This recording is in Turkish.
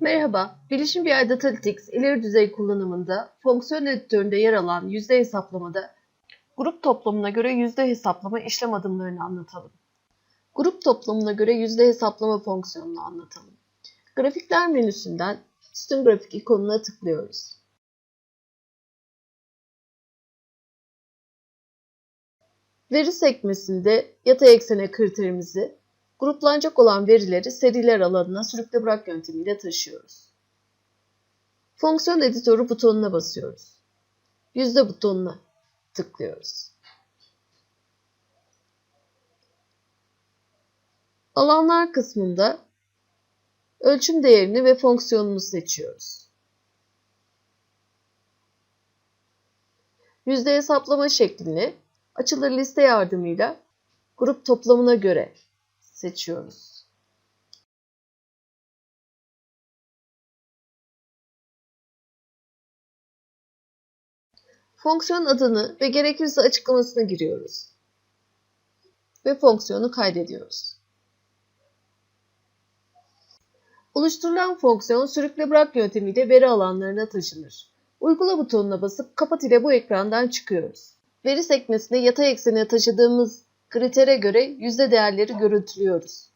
Merhaba, Bilişim BI Datalytics ileri düzey kullanımında fonksiyon editöründe yer alan yüzde hesaplamada grup toplamına göre yüzde hesaplama işlem adımlarını anlatalım. Grup toplamına göre yüzde hesaplama fonksiyonunu anlatalım. Grafikler menüsünden sütun grafik ikonuna tıklıyoruz. Veri sekmesinde yatay eksene kriterimizi gruplanacak olan verileri seriler alanına sürükle bırak yöntemiyle taşıyoruz. Fonksiyon editörü butonuna basıyoruz. Yüzde butonuna tıklıyoruz. Alanlar kısmında ölçüm değerini ve fonksiyonunu seçiyoruz. Yüzde hesaplama şeklini açılır liste yardımıyla grup toplamına göre seçiyoruz. Fonksiyon adını ve gerekirse açıklamasını giriyoruz. Ve fonksiyonu kaydediyoruz. Oluşturulan fonksiyon sürükle bırak yöntemiyle veri alanlarına taşınır. Uygula butonuna basıp kapat ile bu ekrandan çıkıyoruz. Veri sekmesine yatay eksene taşıdığımız kritere göre yüzde değerleri görüntülüyoruz.